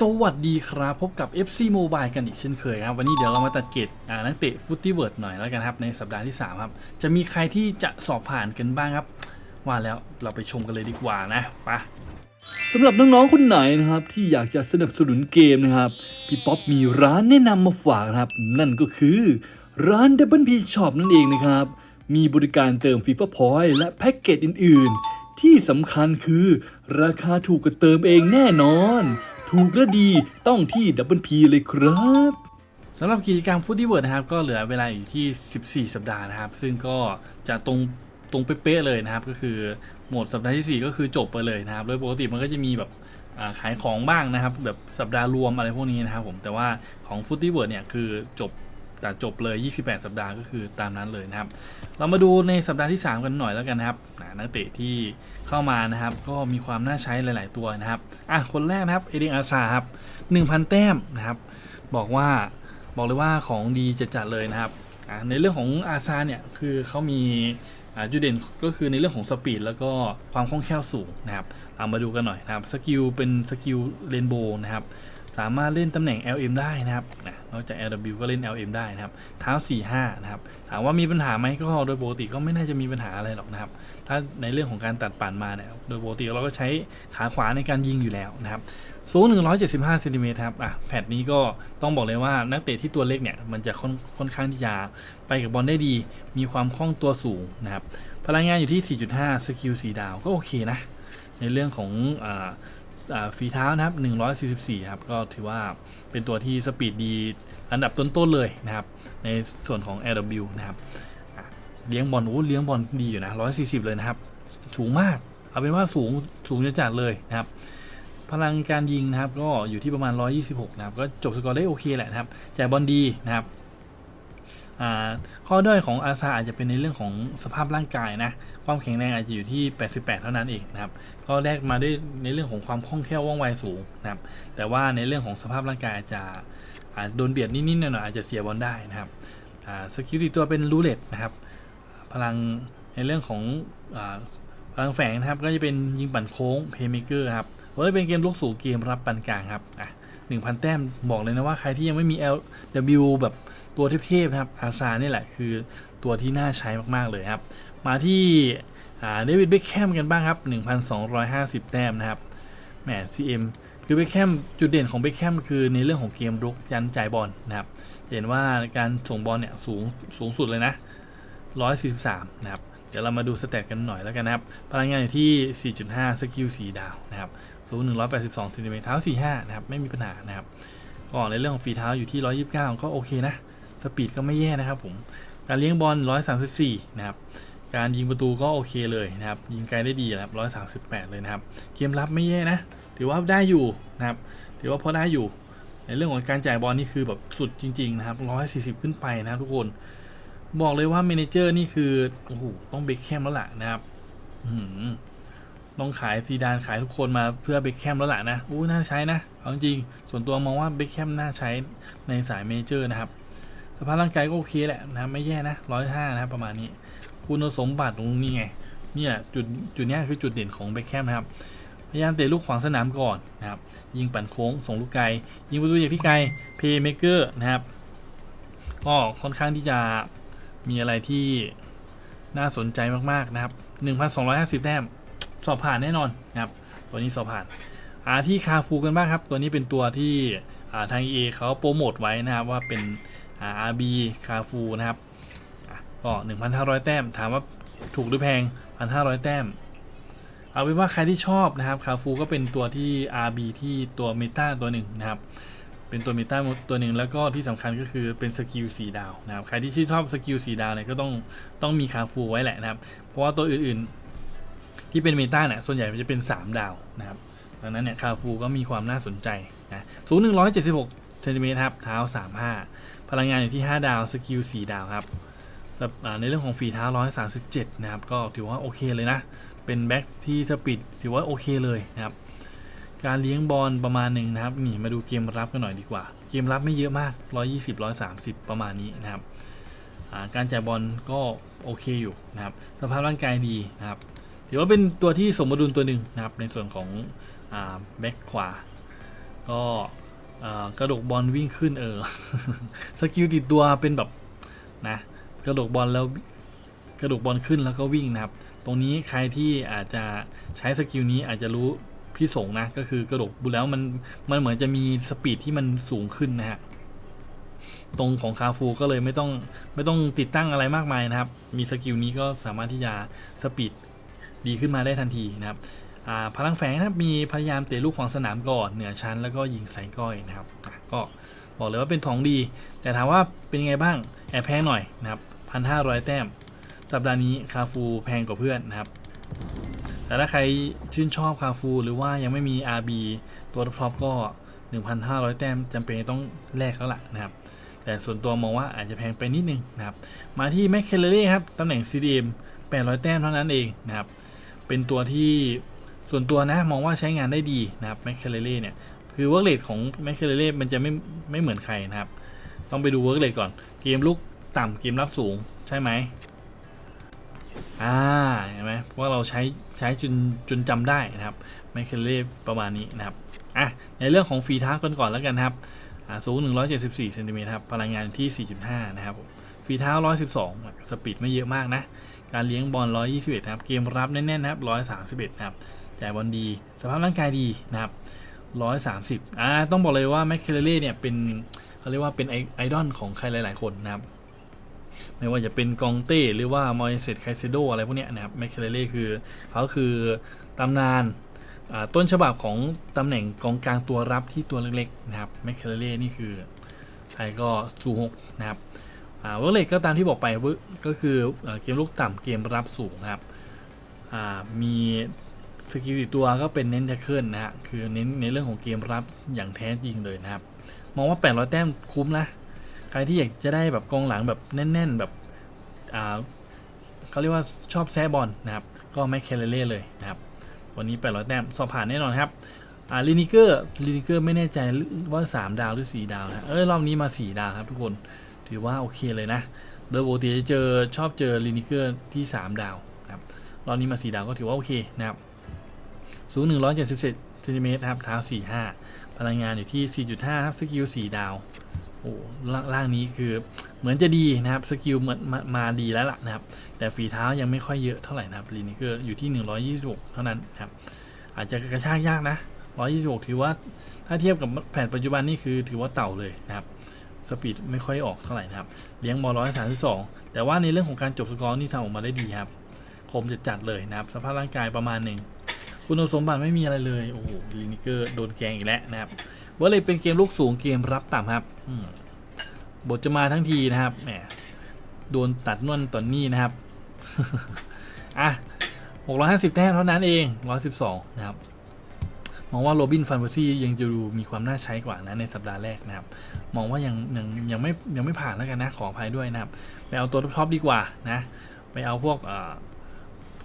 สวัสดีครับพบกับ FC Mobile กันอีกเช่นเคยครับ วันนี้เดี๋ยวเรามาตัดเกรดอ่านักเตะฟุตตี้เวิร์ดหน่อยแล้วกันครับ ในสัปดาห์ที่ 3 ครับ จะมีใครที่จะสอบผ่านกันบ้างครับ ว่าแล้วเราไปชมกันเลยดีกว่านะปะสำหรับน้องๆคนไหนนะครับ ที่อยากจะสนับสนุนเกมนะครับ พี่ป๊อปมีร้านแนะนำมาฝากนะครับ นั่นก็คือร้าน Double P Shop นั่นเองนะครับ มีบริการเติม FIFA Point และแพ็กเกจอื่น ๆ ที่สำคัญคือราคาถูกกว่าเติมเองแน่นอน ถูกและดีต้องที่ดับเบิลพีเลยครับสำหรับกิจกรรมฟุตที่เวิร์ดนะครับ ก็เหลือเวลาอยู่ที่ 14 สัปดาห์นะครับ ซึ่งก็จะตรงตรงเป๊ะเลยนะครับ ก็คือหมดสัปดาห์ที่ 4 ก็คือจบไปเลยนะครับ โดยปกติมันก็จะมีแบบขายของบ้างนะครับ แบบสัปดาห์รวมอะไรพวกนี้นะครับผมแต่ว่าของฟุตตี้เวิร์ดเนี่ยคือจบ แต่จบเลย 28 สัปดาห์ก็คือตามนั้นเลยนะครับ เรามาดูในสัปดาห์ที่ 3 กันหน่อยแล้วกันนะครับอ่านักเตะที่เข้ามานะครับ ก็มีความน่าใช้หลาย ๆ ตัวนะครับอะคนแรกนะครับเอเดนอาซาครับ 1,000 แต้มนะครับ บอกว่าบอกเลยว่าของดีจัดๆเลยนะครับในเรื่องของอาซาเนี่ยคือเขามีจุดเด่นก็คือในเรื่องของสปีดแล้วก็ความคล่องแคล่วสูงนะครับเอามาดูกันหน่อยนะครับสกิลเป็นสกิลเรนโบว์นะครับ สามารถเล่นตำแหน่ง LM ได้นะครับนอกจาก LW ก็เล่น LM ได้นะครับ เท้า 4-5 นะครับ ถามว่ามีปัญหาไหมก็โดยปกติก็ไม่น่าจะมีปัญหาอะไรหรอกนะครับ ถ้าในเรื่องของการตัดปั่นมาเนี่ย โดยปกติเราก็ใช้ขาขวาในการยิงอยู่แล้วนะครับ สูง 175เซนติเมตรครับ อะ แพทนี้ก็ต้องบอกเลยว่านักเตะที่ตัวเล็กเนี่ย มันจะค่อนค่อนข้างที่จะไปกับบอลได้ดี มีความคล่องตัวสูงนะครับ พลังงานอยู่ที่ 4.5 สกิล 4 ดาว ก็โอเคนะ ในเรื่องของอ ฝีเท้านะครับ 144 ครับ ก็ถือว่าเป็นตัวที่สปีดดีอันดับต้นๆเลยนะครับ ในส่วนของ LW นะครับเลี้ยงบอลโอ้เลี้ยงบอลดีอยู่นะ 140 เลยนะครับ สูงมาก เอาเป็นว่าสูงสูงจัดเลยนะครับ พลังการยิงนะครับก็อยู่ที่ประมาณ 126 นะครับ ก็จบสกอร์ได้โอเคแหละนะครับจ่ายบอลดีนะครับ ข้อด้อยของอาซาอาจจะเป็นในเรื่องของสภาพร่างกายนะ ความแข็งแรงอาจจะอยู่ที่ 88 เท่านั้นเองนะครับ ก็แลกมาด้วยในเรื่องของความคล่องแคล่วว่องไวสูงนะครับ แต่ว่าในเรื่องของสภาพร่างกายอาจจะอาจโดนเบียดนิดๆหน่อยๆอาจจะเสียบอลได้นะครับสกิลติตัวเป็นรูเลตนะครับ พลังในเรื่องของอพลังแฝงนะครับ ก็จะเป็นยิงปั่นโค้งเพย์เมเกอร์ครับว่าะเป็นเกมลุกสู่เกมรับปันกลางครับอะหนึ่งพันแต้มบอกเลยนะว่าใครที่ยังไม่มี LW แบบ ตัวเทพๆครับอาซานี่แหละคือตัวที่น่าใช้มากๆเลยครับ มาที่เดวิดเบคแคมกันบ้างครับ 1,250 แต้มนะครับแหม CM คือเบคแคมจุดเด่นของเบคแคมคือในเรื่องของเกมรุกยันจ่ายบอลนะครับ เห็นว่าการส่งบอลเนี่ยสูงสูงสุดเลยนะ 143 นะครับ เดี๋ยวเรามาดูสเตตกันหน่อยแล้วกันนะครับ พลังงานอยู่ที่ 4.5 สกิล 4 ดาวนะครับสูง 182เซนติเมตรเท้า 45 นะครับ ไม่มีปัญหานะครับก็ในเรื่องของฝีเท้าอยู่ที่ 129 ก็โอเคนะ สปีดก็ไม่แย่นะครับผมการเลี้ยงบอล 134 นะครับ การยิงประตูก็โอเคเลยนะครับ ยิงไกลได้ดีนะครับ 138 เลยนะครับ เกมรับไม่แย่นะ ถือว่าได้อยู่นะครับ ถือว่าพอได้อยู่ ในเรื่องของการจ่ายบอลนี่คือแบบสุดจริง ๆ นะครับ 140 ขึ้นไปนะครับทุกคน บอกเลยว่าเมนเจอร์นี่คือ โอ้โห ต้องเบคแคมแล้วล่ะนะครับต้องขายซีดานขายทุกคนมาเพื่อเบคแคมแล้วล่ะนะอู้น่าใช้นะ เอาจริงๆส่วนตัวมองว่าเบคแคมน่าใช้ในสายเมนเจอร์นะครับ สภาพร่างกายก็โอเคแหละนะไม่แย่นะร้อยห้านะประมาณนี้ คุณสมบัติตรงนี้ไงเนี่แหละจุดจุดนี้คือจุดเด่นของเบคแคมนะครับพยายามเตะลูกขวางสนามก่อนนะครับยิงปั่นโค้งส่งลูกไกล ยิงประตูจากที่ไกลเพย์เมเกอร์นะครับก็ค่อนข้างที่จะมีอะไรที่น่าสนใจมาก ๆ นะครับ 1,250 แต้ม สอบผ่านแน่นอนนะครับ ตัวนี้สอบผ่านอาที่คาฟูกันบ้างครับ ตัวนี้เป็นตัวที่ทาง EA เขาโปรโมทไว้นะครับว่าเป็น RB คาฟูนะครับอะก็1,500 แต้ม ถามว่าถูกหรือแพง 1,500 แต้ม เอาเป็นว่าใครที่ชอบนะครับคาฟูก็เป็นตัวที่ RB ที่ตัวเมตาตัวหนึ่งนะครับ เป็นตัวเมตาตัวหนึ่งแล้วก็ที่สำคัญก็คือเป็นสกิลสีดาวนะครับ ใครที่ชื่นชอบสกิลสีดาวเนี่ยก็ต้องต้องมีคาฟูไว้แหละนะครับ เพราะว่าตัวอื่นๆที่เป็นเมตาเนี่ยส่วนใหญ่มันจะเป็น 3 ดาวนะครับดังนั้นเนี่ยคาฟูก็มีความน่าสนใจนะสูง176 เซนติเมตรครับเท้า 35 พลังงานอยู่ที่ 5 ดาว สกิล 4 ดาวครับในเรื่องของฝีเท้า 137 นะครับ ก็ถือว่าโอเคเลยนะ เป็นแบ็คที่สปีดถือว่าโอเคเลยนะครับ การเลี้ยงบอลประมาณหนึ่งนะครับ นี่มาดูเกมรับกันหน่อยดีกว่า เกมรับไม่เยอะมาก 120 130 ประมาณนี้นะครับ การจ่ายบอลก็โอเคอยู่นะครับ สภาพร่างกายดีนะครับ ถือว่าเป็นตัวที่สมดุลตัวหนึ่งนะครับ ในส่วนของอแบ็คขวา ก็ กระดกบอลวิ่งขึ้นเออสกิลติดตัวเป็นแบบนะกระดกบอลแล้วกระดกบอลขึ้นแล้วก็วิ่งนะครับ ตรงนี้ใครที่อาจจะใช้สกิลนี้อาจจะรู้พี่สงนะ ก็คือกระดกบุแล้วมันมันเหมือนจะมีสปีดที่มันสูงขึ้นนะฮะ ตรงของคาฟูก็เลยไม่ต้องไม่ต้องติดตั้งอะไรมากมายนะครับ มีสกิลนี้ก็สามารถที่จะสปีดดีขึ้นมาได้ทันทีนะครับ พลังแฝงนะครับมีพยายามเตะลูกของสนามก่อนเหนือชั้นแล้วก็ยิงใส่ก้อยนะครับก็บอกเลยว่าเป็นของดี แต่ถามว่าเป็นยังไงบ้างแอบแพงหน่อยนะครับพันห้าร้อยแต้ม สัปดาห์นี้คาฟูแพงกว่าเพื่อนนะครับ แต่ถ้าใครชื่นชอบคาฟูหรือว่ายังไม่มี RB ตัวท็อปก็ 1,500 แต้มจำเป็นต้องแลกแล้วล่ะนะครับ แต่ส่วนตัวมองว่าอาจจะแพงไปนิดนึงนะครับ มาที่แมคเคลเล่ครับตำแหน่ง CDM 800 แต้มเท่านั้นเองนะครับ เป็นตัวที่ ส่วนตัวนะมองว่าใช้งานได้ดีนะครับแมคเคลเล่เนี่ยคือเวิร์กเลทของแมคเคลเล่มันจะไม่ไม่เหมือนใครนะครับ ต้องไปดูเวิร์กเลทก่อนเกมลุกต่ำเกมรับสูงใช่ไหมอ่าเห็นไหมว่าเราใช้ใช้จนจนจำได้นะครับแมคเคลเล่ประมาณนี้นะครับอะในเรื่องของฟีท้ากันก่อนแล้วกันครับอ่าสูง 174เซนติเมตรครับพลังงานที่ 45 นะครับผมฟีเท้า 112 สปีดไม่เยอะมากนะ การเลี้ยงบอล 121 นะครับ เกมรับแน่นๆนะครับ 131 นะครับ จ่ายบอลดี สภาพร่างกายดีนะครับ130อ่าต้องบอกเลยว่าแมคเคลเล่เนี่ยเป็นเขาเรียกว่าเป็นไอไอดอลของใครหลาย ๆ คนนะครับ ไม่ว่าจะเป็นกองเต้หรือว่ามอยเซตไคเซโดอะไรพวกเนี้ยนะครับแมคเคลเล่คือเขาคือตำนานอ่าต้นฉบับของตำแหน่งกองกลางตัวรับที่ตัวเล็ก ๆ นะครับแมคเคลเล่นี่คือใครก็สูหกนะครับอ่าเวอร์เลกก็ตามที่บอกไปก็คือเอ่อเกมลุกต่ำเกมรับสูงครับอ่ามี สกิลตัวก็เป็นเน้นแท็กเกิลนะฮะคือเน้นในเรื่องของเกมรับอย่างแท้จริงเลยนะครับ มองว่า 800 แต้มคุ้มนะ ใครที่อยากจะได้แบบกองหลังแบบแน่น ๆ แบบอ่าเขาเรียกว่าชอบแซะบอลนะครับ ก็แมคเคลเล่เลยนะครับ วันนี้ 800 แต้มสอบผ่านแน่นอนครับอ่าลินิเกอร์ลินิเกอร์ไม่แน่ใจว่า 3 ดาวหรือ 4 ดาวนะเอ้ยรอบนี้มา 4 ดาวครับทุกคนถือว่าโอเคเลยนะโดยปกติจะเจอชอบเจอลินิเกอร์ที่ 3 ดาวนะครับรอบนี้มา 4 ดาวก็ถือว่าโอเคนะครับ สูง 177เซนติเมตรครับเท้า 45 พลังงานอยู่ที่ 4.5 ครับ สกิล 4 ดาว โอ้ล่างล่างนี้คือเหมือนจะดีนะครับ สกิลเหมือนมามาดีแล้วล่ะนะครับ แต่ฝีเท้ายังไม่ค่อยเยอะเท่าไหร่นะครับลีนิเกอร์อยู่ที่ 126 เท่านั้นนะครับ อาจจะกระชากยากนะ 126 ถือว่าถ้าเทียบกับแผ่นปัจจุบันนี่คือถือว่าเต่าเลยนะครับ สปีดไม่ค่อยออกเท่าไหร่นะครับ เลี้ยงบอล132แต่ว่าในเรื่องของการจบสกอร์นี่ทำออกมาได้ดีครับ คมจะจัดเลยนะครับ สภาพร่างกายประมาณหนึ่ง คุณสมบัติไม่มีอะไรเลย โอ้โหลีนิเกอร์โดนแกงอีกแล้วนะครับว่าเลยเป็นเกมลูกสูงเกมรับต่ำครับบทจะมาทั้งทีนะครับ แหม โดนตัดนวนตอนนี้นะครับ อะ 650 แต้มเท่านั้นเอง 112 นะครับ มองว่าโรบินฟันเบอร์ซี่ยังจะดูมีความน่าใช้กว่านะในสัปดาห์แรกนะครับ มองว่ายังยังยังไม่ยังไม่ผ่านแล้วกันนะ ขออภัยด้วยนะครับ ไปเอาตัวท็อปดีกว่านะ ไปเอาพวก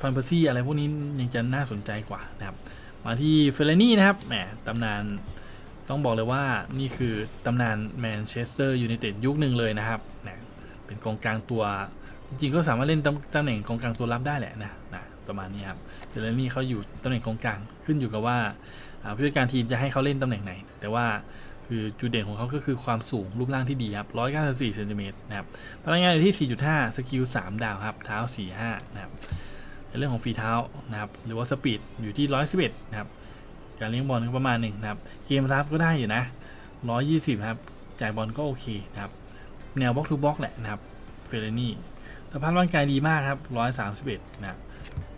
ฟันเบอร์ซี่อะไรพวกนี้ยังจะน่าสนใจกว่านะครับ มาที่เฟลนี่นะครับแหมตำนานต้องบอกเลยว่านี่คือตำนานแมนเชสเตอร์ยูไนเต็ดยุคหนึ่งเลยนะครับนะเป็นกองกลางตัว จริงๆก็สามารถเล่นตำตำแหน่งกองกลางตัวรับได้แหละนะนะประมาณนี้ครับเดลนี่เขาอยู่ตำแหน่งกองกลางขึ้นอยู่กับว่าผู้จัดการทีมจะให้เขาเล่นตำแหน่งไหน แต่ว่าคือจุดเด่นของเขาก็คือความสูงรูปร่างที่ดีครับ 194เซนติเมตรนะครับ พลังงานอยู่ที่ 4.5 สกิล 3 ดาวครับ เท้า 45 นะครับ เรื่องของฝีเท้านะครับหรือว่าสปีดอยู่ที่ 111 นะครับ การเลี้ยงบอลก็ประมาณหนึ่งนะครับ เกมรับก็ได้อยู่นะ 120 ครับ จ่ายบอลก็โอเคนะครับ แนวบล็อกทูบล็อกแหละนะครับ เฟรนี่สภาพร่างกายดีมากครับ 131 นะครับ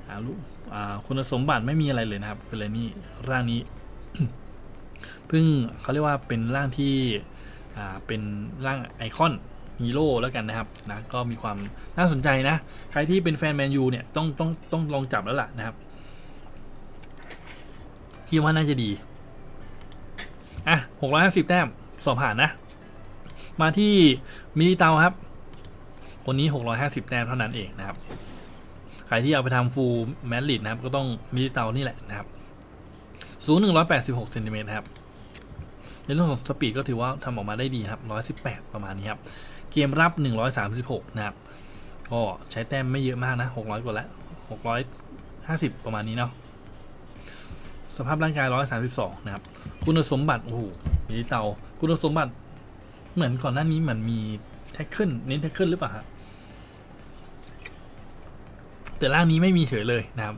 อาลูกอ่าคุณสมบัติไม่มีอะไรเลยนะครับ เฟรนี่ร่างนี้เพิ่งเขาเรียกว่าเป็นร่างที่เป็นร่างไอคอน ฮีโร่แล้วกันนะครับนะก็มีความน่าสนใจนะ ใครที่เป็นแฟนแมนยูเนี่ยต้องต้องต้องลองจับแล้วล่ะนะครับคิดว่าน่าจะดี อะ650แต้มสอบผ่านนะ มาที่มินิเตาครับ คนนี้650แต้มเท่านั้นเองนะครับ ใครที่เอาไปทำฟูลแมดลิดนะครับ ก็ต้องมินิเตานี่แหละนะครับสูง186เซนติเมตรครับในเรื่องของสปีดก็ถือว่าทำออกมาได้ดีครับ 118 ประมาณนี้ครับ เกมรับ 136 นะครับ ก็ใช้แต้มไม่เยอะมากนะ 600 กว่าแล้ว650 ประมาณนี้เนาะสภาพร่างกาย 132 นะครับ คุณสมบัติ โอ้โหมีเตา คุณสมบัติ เหมือนก่อนหน้านี้เหมือนมีแท็กเกิลเน้นแท็กเกิลหรือเปล่าฮะแต่ร่างนี้ไม่มีเฉยเลยนะครับ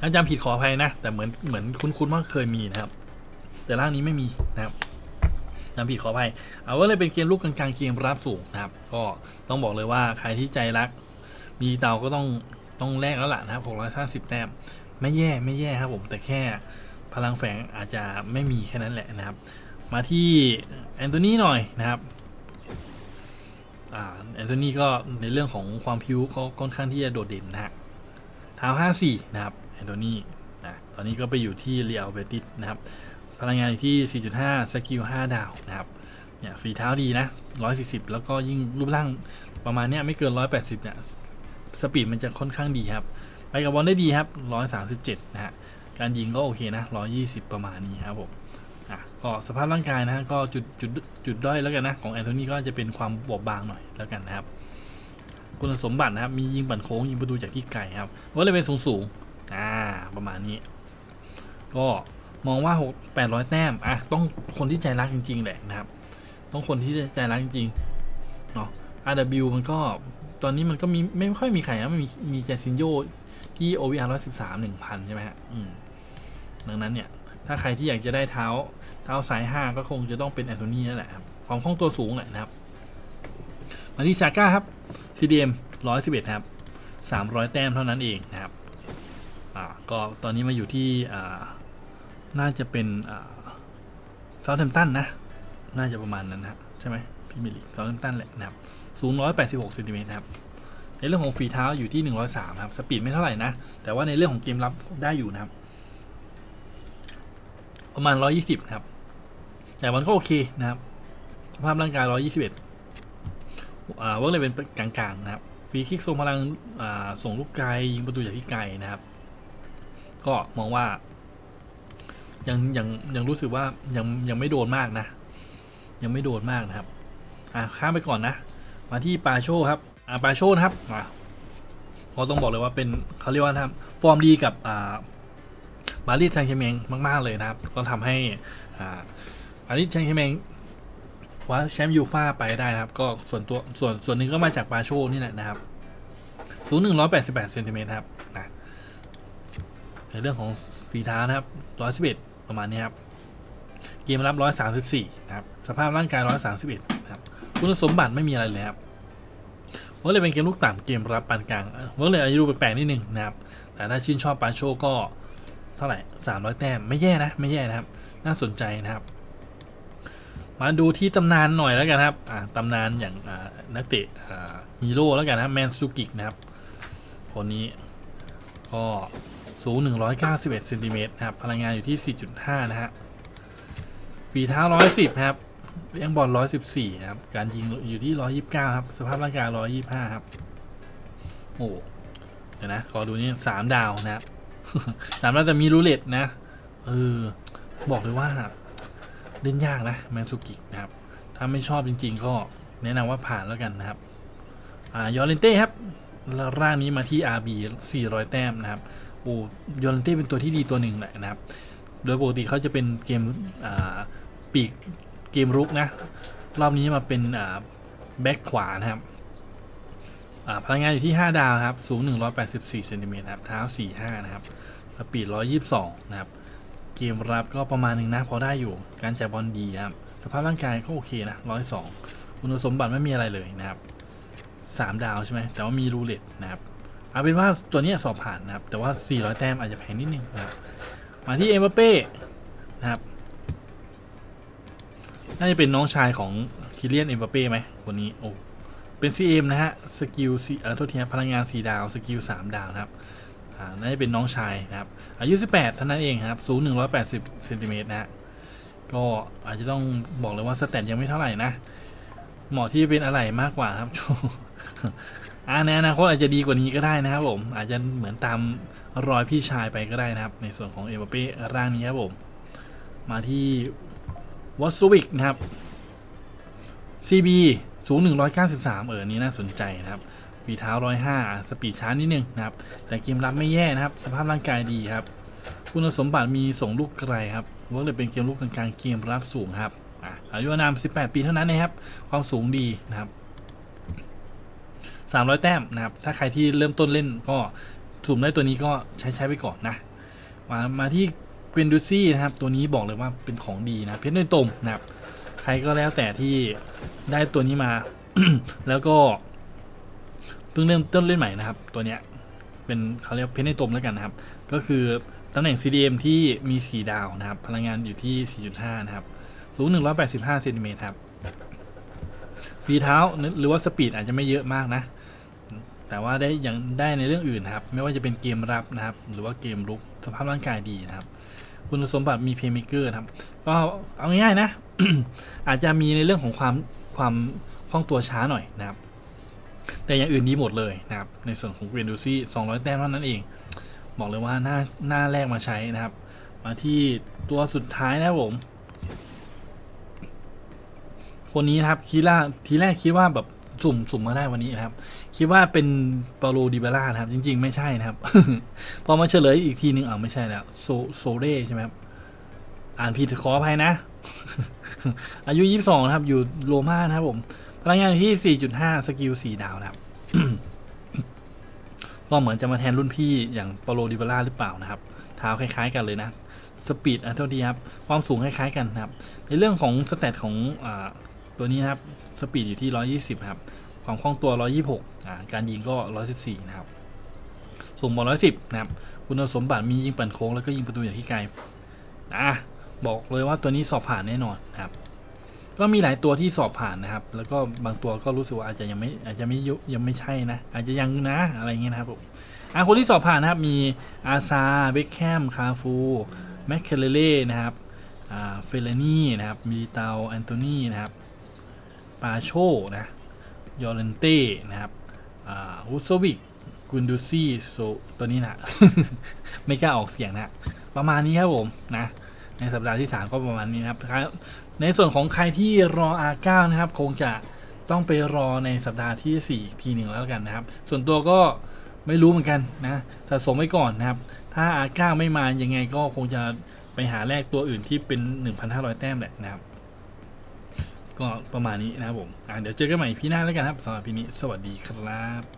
ถ้าจำผิดขออภัยนะ แต่เหมือนเหมือนคุ้นๆว่าเคยมีนะครับ แต่ร่างนี้ไม่มีนะครับ จำผิดขออภัยเอาว่าเลยเป็นเกมลูกกลางๆเกมรับสูงนะครับ ก็ต้องบอกเลยว่าใครที่ใจรัก มีเตาก็ต้องต้องแลกแล้วล่ะนะครับ650 แต้ม ไม่แย่ไม่แย่ครับผมแต่แค่พลังแฝงอาจจะไม่มีแค่นั้นแหละนะครับ มาที่แอนโทนีหน่อยนะครับแอนโทนีก็ในเรื่องของความพิ้วเขาค่อนข้างที่จะโดดเด่นนะฮะเท้า54 นะครับแอนโทนีนะตอนนี้ก็ไปอยู่ที่เรียลเบติสนะครับ พลังงานอยู่ที่ 4.5 สกิล 5 ดาวนะครับ เนี่ยฝีเท้าดีนะ 140 แล้วก็ยิ่งรูปร่างประมาณเนี้ยไม่เกิน 180 เนี่ย สปีดมันจะค่อนข้างดีครับ ไปกับบอลได้ดีครับ 137 นะฮะ การยิงก็โอเคนะ 120 ประมาณนี้ครับผมอะก็สภาพร่างกายนะก็จุดจุดจุดด้อยแล้วกันนะ ของแอนโทนีก็จะเป็นความบอบบางหน่อยแล้วกันนะครับ คุณสมบัตินะครับ มียิงปั่นโค้งยิงประตูจากที่ไกลครับว่าเลยเป็นสูงสูงอ่าประมาณนี้ ก็ มองว่า6 800 แต้มอะต้องคนที่ใจรักจริง ๆ แหละนะครับ ต้องคนที่ใจรักจริงๆเนาะ RW มันก็ตอนนี้มันก็มีไม่ค่อยมีใครนะมันมีมีแจซินโยที่ OVR 113 1000 ใช่ไหมฮะอืมดังนั้นเนี่ย ถ้าใครที่อยากจะได้เท้าเท้าสาย 5 ก็คงจะต้องเป็นแอนโทนีนั่นแหละครับความคล่องตัวสูงแหละนะครับมาที่ซาก้าครับ CDM 111 ครับ 300 แต้มเท่านั้นเองนะครับ อ่า ก็ตอนนี้มาอยู่ที่อ่า น่าจะเป็นอ่าเซาท์แฮมป์ตันนะ น่าจะประมาณนั้นนะครับใช่ไหมพี่มิลิกเซาท์แฮมป์ตันแหละนะครับสูง 186เซนติเมตรครับ ในเรื่องของฝีเท้าอยู่ที่ 103 ครับ สปีดไม่เท่าไหร่นะ แต่ว่าในเรื่องของเกมรับได้อยู่นะครับ ประมาณ 120 ครับ แต่มันก็โอเคนะครับ สภาพร่างกาย 121อ่าเวิร์กเลยเป็นกลางๆ นะครับ ฟรีคิกทรงพลังอ่าส่งลูกไกลยิงประตูจากที่ไกลนะครับ ก็มองว่า ยังยังยังรู้สึกว่ายังยังไม่โดนมากนะ ยังไม่โดนมากนะครับ อ่าข้ามไปก่อนนะ มาที่ปาโชครับ อ่าปาโชนะครับอ่าก็ต้องบอกเลยว่าเป็นเขาเรียกว่านะครับ ฟอร์มดีกับอ่าบาริสแซงต์แชร์แมงมาก ๆ เลยนะครับ ก็ทำให้อ่าบาริสแซงต์แชร์แมงคว้าแชมป์ยูฟ่าไปได้นะครับ ก็ส่วนตัวส่วนส่วนหนึ่งก็มาจากปาโชนี่แหละนะครับสูง188เซนติเมตรครับนะในเรื่องของฝีเท้านะครับ111 ประมาณนี้ครับ เกมรับ134นะครับ สภาพร่างกาย131นะครับ คุณสมบัติไม่มีอะไรเลยครับเวิร์กเลยเป็นเกมลูกต่ำเกมรับปานกลางเอ่อเวิร์กเลยอายุแปลกๆนิดนึงนะครับ แต่ถ้าชื่นชอบปาโชก็เท่าไหร่300แต้มไม่แย่นะ ไม่แย่นะครับ น่าสนใจนะครับ มาดูที่ตำนานหน่อยแล้วกันครับตำนานอย่างนักเตะฮีโร่แล้วกันนะแมนซูกิกนะครับ คนนี้ก็ สูง 191เซนติเมตรนะครับ พลังงานอยู่ที่ 4.5 นะฮะฝีเท้า 110 ครับ เลี้ยงบอล 114 ครับ การยิงอยู่ที่ 129 ครับ สภาพร่างกาย 125 ครับ โอ้เดี๋ยวนะ ขอดูนี่3ดาวนะครับสามดาวแต่มีรูเล็ตนะ เออ บอกเลยว่าเล่นยากนะแมนสุกินะครับ ถ้าไม่ชอบจริง ๆ ก็แนะนำว่าผ่านแล้วกันนะครับ อ่ายอร์เรนเต้ครับแล้วร่างนี้มาที่ RB 400 แต้มนะครับ โยอร์นเต้เป็นตัวที่ดีตัวหนึ่งแหละนะครับ โดยปกติเขาจะเป็นเกมปีกเกมรุกนะ รอบนี้มาเป็นแบ็คขวานะครับพลังงานอยู่ที่ 5 ดาวครับ สูง 184เซนติเมตรครับ เท้า 45 นะครับ สปีด 122 นะครับ เกมรับก็ประมาณหนึ่งนะ พอได้อยู่ การจ่ายบอลดีครับ สภาพร่างกายก็โอเคนะ 102คุณสมบัติไม่มีอะไรเลยนะครับ 3 ดาวใช่ไหม แต่ว่ามีรูเล็ตนะครับ เอาเป็นว่าตัวนี้สอบผ่านนะครับ แต่ว่า 400 แต้มอาจจะแพงนิดนึงนะครับ มาที่เอ็มบัปเป้นะครับ น่าจะเป็นน้องชายของคิเลียนเอ็มบัปเป้ไหมคนนี้โอ้เป็น CM นะฮะ สกิลสีเอ่อโทษทีครับพลังงาน 4 ดาว สกิล 3 ดาวนะครับน่าจะเป็นน้องชายนะครับ อายุ 18เท่านั้นเองครับสูง180เซนติเมตรนะฮะ ก็อาจจะต้องบอกเลยว่าสแตทยังไม่เท่าไหร่นะ เหมาะที่จะเป็นอะไรมากกว่าครับ อ่าในอนาคตอาจจะดีกว่านี้ก็ได้นะครับผม อาจจะเหมือนตามรอยพี่ชายไปก็ได้นะครับ ในส่วนของเอเบเป้ร่างนี้ครับผม มาที่วอสวิกนะครับ CB สูง 193 เอออนี้น่าสนใจนะครับฝีเท้า 105 สปีดช้านิดนึงนะครับ แต่เกมรับไม่แย่นะครับ สภาพร่างกายดีครับ คุณสมบัติมีส่งลูกไกลครับว่าเลยเป็นเกมลูกกลางๆเกมรับสูงครับอายุอานาม 18 ปีเท่านั้นนะครับ ความสูงดีนะครับ 300 แต้มนะครับ ถ้าใครที่เริ่มต้นเล่นก็สุ่มได้ตัวนี้ก็ใช้ใช้ไปก่อนนะ มามาที่กวินดูซี่นะครับ ตัวนี้บอกเลยว่าเป็นของดีนะ เพชรเนยตมนะครับ ใครก็แล้วแต่ที่ได้ตัวนี้มา แล้วก็ เพิ่งเริ่มต้นเล่นใหม่นะครับ ตัวเนี้ยเป็นเขาเรียกเพชรในตมแล้วกันนะครับ ก็คือตำแหน่ง CDM ที่มี 4 ดาวนะครับ พลังงานอยู่ที่ 4.5 นะครับ สูง 185เซนติเมตรครับฝีเท้าหรือว่าสปีดอาจจะไม่เยอะมากนะ แต่ว่าได้อยังได้ในเรื่องอื่นนะครับ ไม่ว่าจะเป็นเกมรับนะครับ หรือว่าเกมรุกสภาพร่างกายดีนะครับ คุณสมบัติมีเพย์เมเกอร์ครับ ก็เอาง่ายๆนะ อาจจะมีในเรื่องของความความคล่องตัวช้าหน่อยนะครับ แต่อย่างอื่นดีหมดเลยนะครับ ในส่วนของเกรนดูซี่200 แต้มเท่านั้นเอง บอกเลยว่าหน้าหน้าแรกมาใช้นะครับ มาที่ตัวสุดท้ายนะครับผมคนนี้นะครับคิดว่าทีแรกคิดว่าแบบ สุ่มสุ่มมาได้วันนี้นะครับ คิดว่าเป็นเปาโลดิเบาร่านะครับ จริง ๆ ไม่ใช่นะครับ พอมาเฉลยอีกทีนึงอ่าไม่ใช่แล้วโซโซเร่ใช่ไหมครับ อ่านผิดขออภัยนะ อายุ 22 นะครับ อยู่โรม่านะครับผมพลังงานอยู่ที่ 4.5 สกิล 4 ดาวนะครับ ก็เหมือนจะมาแทนรุ่นพี่อย่างเปาโลดิเบาร่าหรือเปล่านะครับเท้าคล้ายๆ กันเลยนะสปีดอันเท่าดีครับ ความสูงคล้ายๆกันนะครับ ในเรื่องของสเตตของอตัวนี้นะครับ สปีดอยู่ที่ 120 ครับ ความคล่องตัว 126อ่าการยิงก็ 114 นะครับ สูงบอล110 นะครับ คุณสมบัติมียิงปั่นโค้งแล้วก็ยิงประตูอย่างที่ไกลนะบอกเลยว่าตัวนี้สอบผ่านแน่นอนนะครับ ก็มีหลายตัวที่สอบผ่านนะครับ แล้วก็บางตัวก็รู้สึกว่าอาจจะยังไม่อาจจะไม่ยุยังไม่ใช่นะ อาจจะยังนะอะไรเงี้ยนะครับผมอะคนที่สอบผ่านนะครับมีอาซาเบคแคมคาฟูแมคเคเลเล่นะครับอ่าเฟลนี่นะครับมิลเตาแอนโทนีนะครับ ปาโชนะยอร์เรนเต้นะครับอ่าวูโซวิกกุนดูซี่โซตัวนี้นะ ไม่กล้าออกเสียงนะ ประมาณนี้ครับผมนะ ในสัปดาห์ที่ 3 ก็ประมาณนี้นะครับ ในส่วนของใครที่รอ R9 นะครับ คงจะต้องไปรอในสัปดาห์ที่ 4 ทีหนึ่งแล้วกันนะครับ ส่วนตัวก็ไม่รู้เหมือนกันนะสะสมไว้ก่อนนะครับ ถ้า R9 ไม่มายังไงก็คงจะไปหาแลกตัวอื่นที่เป็น 1,500 แต้มแหละนะครับ ก็ประมาณนี้นะครับผมเดี๋ยวเจอกันใหม่พี่หน้าแล้วกันครับสำหรับพี่นี้ สวัสดีครับ